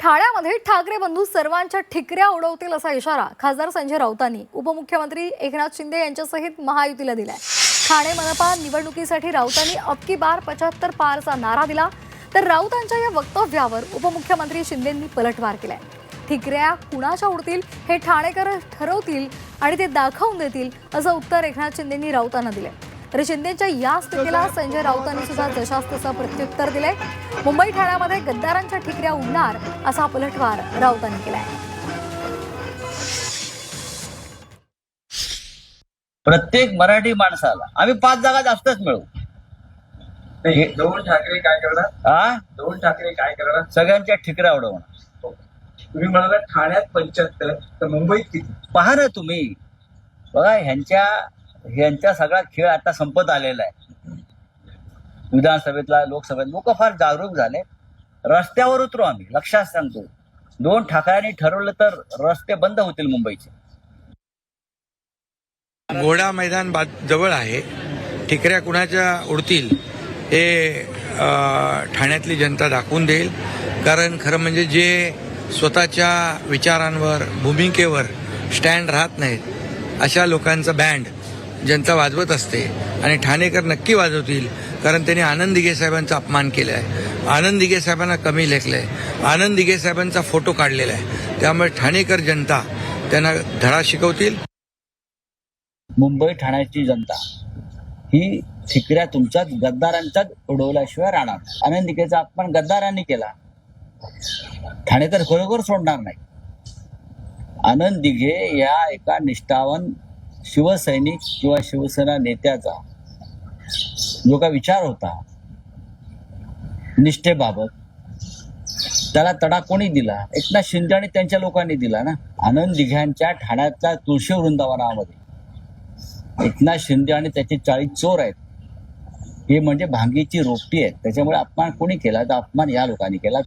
ठाण्यामध्ये ठाकरे बंधू सर्वांच्या ठिकऱ्या उडवतील असा इशारा खासदार संजय राऊतांनी उपमुख्यमंत्री एकनाथ शिंदे यांच्यासहित महायुतीला दिलाय. ठाणे मनपा निवडणुकीसाठी राऊतांनी अबकी बार पचाहत्तर पारचा नारा दिला. तर राऊतांच्या या वक्तव्यावर उपमुख्यमंत्री शिंदेंनी पलटवार केलाय. ठिकऱ्या कुणाच्या उडतील हे ठाणेकर ठरवतील आणि ते दाखवून देतील असं उत्तर एकनाथ शिंदेंनी राऊतांना दिलंय. तर शिंदेच्या या स्थितीला संजय राऊतांनी सुद्धा जशास तसं प्रत्युत्तर दिलंय. मुंबई ठाण्यामध्ये गद्दारांच्या ठिकऱ्या उडणार असा पलटवार राऊतांनी केलाय. प्रत्येक मराठी माणसाला आम्ही पाच जागा जास्तच मिळवू. नाही दोन ठाकरे काय करणार? हा दोन ठाकरे काय करणार? सगळ्यांच्या ठिकऱ्या उडवणार. तुम्ही म्हणाला ठाण्यात पंच्याहत्तर तर मुंबईत किती? पहा ना तुम्ही. बघा ह्यांच्या यांचा सगळा खेळ आता संपत आलेला आहे. विधानसभेतला लोकसभेत लोक फार जागरूक झाले. रस्त्यावर उतरू आम्ही लक्षात सांगतो. दोन ठाकऱ्यांनी ठरवलं तर रस्ते बंद होतील मुंबईचे. घोडा मैदान जवळ आहे. ठिकऱ्या कुणाच्या उडतील हे ठाण्यातली जनता दाखवून देईल. कारण खरं म्हणजे जे स्वतःच्या विचारांवर भूमिकेवर स्टँड राहत नाहीत अशा लोकांचा बँड जनता वाजवत असते आणि ठाणेकर नक्की वाजवतील कारण त्यांनी आनंद दिघे साहेबांचा अपमान केला आहे आनंद दिघे साहेबांना कमी लेखलंय. आनंद दिघे साहेबांचा फोटो काढलेला आहे. त्यामुळे ठाणेकर जनता त्यांना धडा शिकवतील. मुंबई ठाण्याची जनता ही ठिकऱ्या तुमच्याच गद्दारांच्याच उडवल्याशिवाय राहणार. आनंदिकेचा अपमान गद्दारांनी केला. ठाणेकर खरोखर सोडणार नाही. आनंद दिघे या एका निष्ठावन शिवसैनिक किंवा शिवसेना नेत्याचा जो का विचार होता. निष्ठेबाबत. त्याला तडा कोणी दिला? एकनाथ शिंदे आणि त्यांच्या लोकांनी दिला ना? आनंद दिघ्यांच्या ठाण्यातल्या तुळशी वृंदावनामध्ये. एकनाथ शिंदे आणि त्याचे चाळीस चोर आहेत. हे म्हणजे भांगीची रोपटी आहेत. त्याच्यामुळे अपमान कोणी केला? तर अपमान या लोकांनी केला.